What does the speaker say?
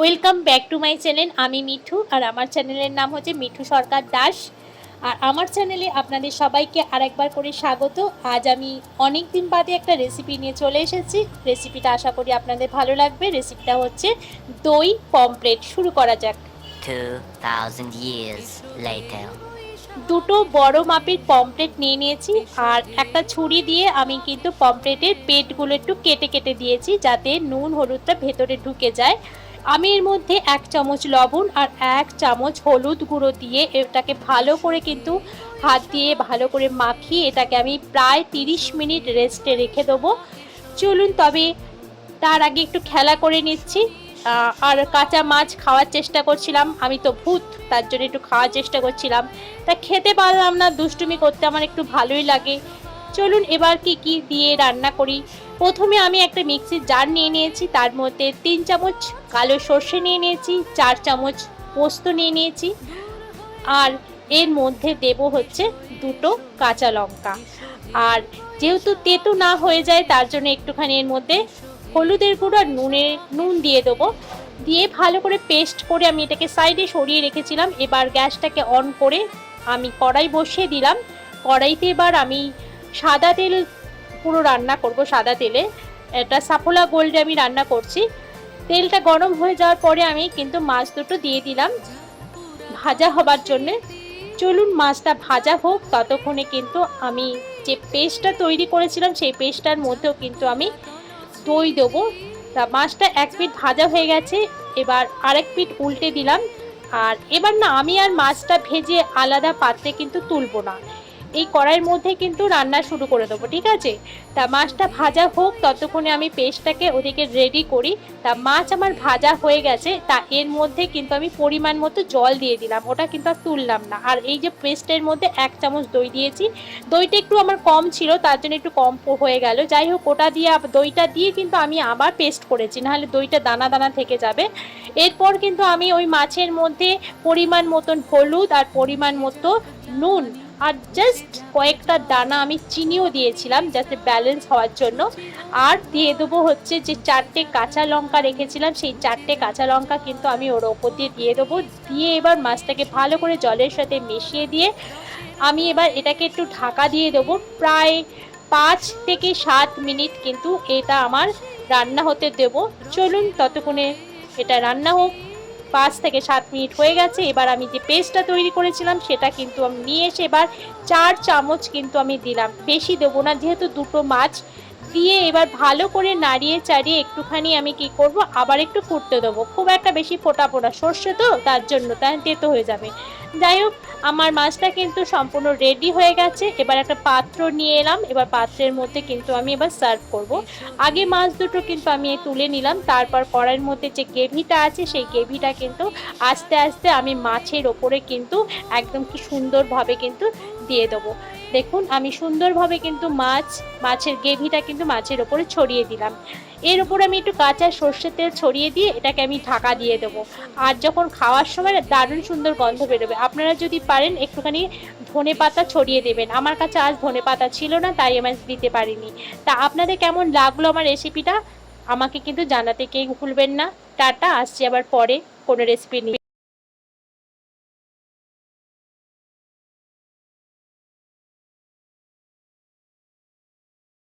Welcome back to my channel আমি মিঠু আর আমার চ্যানেলের নাম হচ্ছে মিঠু সরকার দাস। আর আমার চ্যানেলে আপনাদের সবাইকে আরেকবার করে স্বাগত। আজ আমি অনেক দিন বাদে একটা রেসিপি নিয়ে চলে এসেছি। রেসিপিটা আশা করি আপনাদের ভালো লাগবে। রেসিপিটা হচ্ছে দই পমপ্লেট শুরু করা যাক। 2,000 years later. দুটো বড় মাপের পমপ্লেট নিয়ে নিয়েছি। আর একটা ছুরি দিয়ে আমি কিন্তু পমপ্লেটের পেটগুলো একটু কেটে কেটে দিয়েছি যাতে নুন হলুদটা ভেতরে ঢুকে যায়। আমি এর মধ্যে এক চামচ লবণ আর এক চামচ হলুদ গুঁড়ো দিয়ে এটাকে ভালো করে কিন্তু হাত দিয়ে ভালো করে মাখিয়ে এটাকে আমি প্রায় তিরিশ মিনিট রেস্টে রেখে দেবো। চলুন, তবে তার আগে একটু খেলা করে নিচ্ছি। আর কাঁচা মাছ খাওয়ার চেষ্টা করছিলাম, আমি তো ভূত, তার জন্য একটু খাওয়ার চেষ্টা করছিলাম। তা খেতে পারলাম না, দুষ্টুমি করতে আমার একটু ভালোই লাগে। চলুন এবার কি কি দিয়ে রান্না করি। প্রথমে আমি একটা মিক্সির জার নিয়ে নিয়েছি, তার মধ্যে তিন চামচ কালো সর্ষে নিয়ে নিয়েছি, চার চামচ পোস্ত নিয়ে নিয়েছি, আর এর মধ্যে দেব হচ্ছে দুটো কাঁচা লঙ্কা। আর যেহেতু তেতো না হয়ে যায়, তার জন্য একটুখানি এর মধ্যে হলুদের গুঁড়ো আর নুনের নুন দিয়ে দেবো। দিয়ে ভালো করে পেস্ট করে আমি এটাকে সাইডে সরিয়ে রেখেছিলাম। এবার গ্যাসটাকে অন করে আমি কড়াই বসিয়ে দিলাম। কড়াইতে এবার আমি সাদা তেল পুরো রান্না করব, সাদা তেলে। এটা সাফোলা গোল্ডে আমি রান্না করছি। তেলটা গরম হয়ে যাওয়ার পরে আমি কিন্তু মাছ দুটো দিয়ে দিলাম। ভাজা হবার জন্যে। চলুন মাছটা ভাজা হোক, ততক্ষণে কিন্তু আমি যে পেস্টটা তৈরি করেছিলাম, সেই পেস্টটার মধ্যেও কিন্তু আমি দই দেবো। তা মাছটা এক পিঠ ভাজা হয়ে গেছে, এবার আরেক পিঠ উল্টে দিলাম। আর এবার না, আমি আর মাছটা ভেজে আলাদা পাত্রে কিন্তু তুলবো না। এই কড়াইয়ের মধ্যে কিন্তু রান্না শুরু করে দেবো, ঠিক আছে? তা মাছটা ভাজা হোক, ততক্ষণে আমি পেস্টটাকে ওদিকে রেডি করি। তা মাছ আমার ভাজা হয়ে গেছে, তা এর মধ্যে কিন্তু আমি পরিমাণ মতো জল দিয়ে দিলাম, ওটা কিন্তু আর তুললাম না। আর এই যে পেস্টের মধ্যে এক চামচ দই দিয়েছি, দইটা একটু আমার কম ছিল, তার জন্য একটু কম হয়ে গেল। যাই হোক, ওটা দিয়ে দইটা দিয়ে কিন্তু আমি আবার পেস্ট করেছি, নাহলে দইটা দানা দানা থেকে যাবে। এরপর কিন্তু আমি ওই মাছের মধ্যে পরিমাণ মতন হলুদ আর পরিমাণ মতো নুন আর জাস্ট কয়েকটা দানা আমি চিনিও দিয়েছিলাম যাতে ব্যালেন্স হওয়ার জন্য। আর দিয়ে দেবো হচ্ছে যে চারটে কাঁচা লঙ্কা রেখেছিলাম, সেই চারটে কাঁচা লঙ্কা কিন্তু আমি ওর ওপর দিয়ে দিয়ে দেবো। দিয়ে এবার মাছটাকে ভালো করে জলের সাথে মিশিয়ে দিয়ে আমি এবার এটাকে একটু ঢাকা দিয়ে দেবো। প্রায় পাঁচ থেকে সাত মিনিট কিন্তু এটা আমার রান্না হতে দেব। চলুন ততক্ষণে এটা রান্না হোক। পাঁচ থেকে সাত মিনিট হয়ে গেছে। এবার আমি যে পেস্টটা তৈরি করেছিলাম, সেটা কিন্তু আমি নিয়ে এসে এবার চার চামচ কিন্তু আমি দিলাম। বেশি দেবো না, যেহেতু দুটো মাছ। দিয়ে এবার ভালো করে নাড়িয়ে চাড়িয়ে একটুখানি আমি কি করব, আবার একটু ফুটতে দেবো। খুব একটা বেশি ফোটা ফোটা সর্ষে তো, তার জন্য তাই তেতো হয়ে যাবে। যাই হোক আমার মাছটা কিন্তু সম্পূর্ণ রেডি হয়ে গেছে। এবার একটা পাত্র নিয়ে এলাম। এবার পাত্রের মধ্যে কিন্তু আমি এবার সার্ভ করব। আগে মাছ দুটো কিন্তু আমি তুলে নিলাম। তারপর কড়াইয়ের মধ্যে যে গ্রেভিটা আছে, সেই গ্রেভিটা কিন্তু আস্তে আস্তে আমি মাছের ওপরে কিন্তু একদম কি সুন্দরভাবে কিন্তু দিয়ে দেবো। দেখুন, আমি সুন্দরভাবে কিন্তু মাছ, মাছের গ্রেভিটা কিন্তু মাছের ওপরে ছড়িয়ে দিলাম। এর ওপর আমি একটু কাঁচা সর্ষের তেল ছড়িয়ে দিয়ে এটাকে আমি ঢাকা দিয়ে দেবো। আর যখন খাওয়ার সময় দারুণ সুন্দর গন্ধ বেরোবে। আপনারা যদি পারেন, একটুখানি ধনে পাতা ছড়িয়ে দেবেন। আমার কাছে আজ ধনে পাতা ছিল না, তাই আমি দিতে পারিনি। তা আপনাদের কেমন লাগল আমার রেসিপিটা আমাকে কিন্তু জানাতে কেউ ভুলবেন না। টাটা, আসছি আবার পরে কোনো রেসিপি নিয়ে।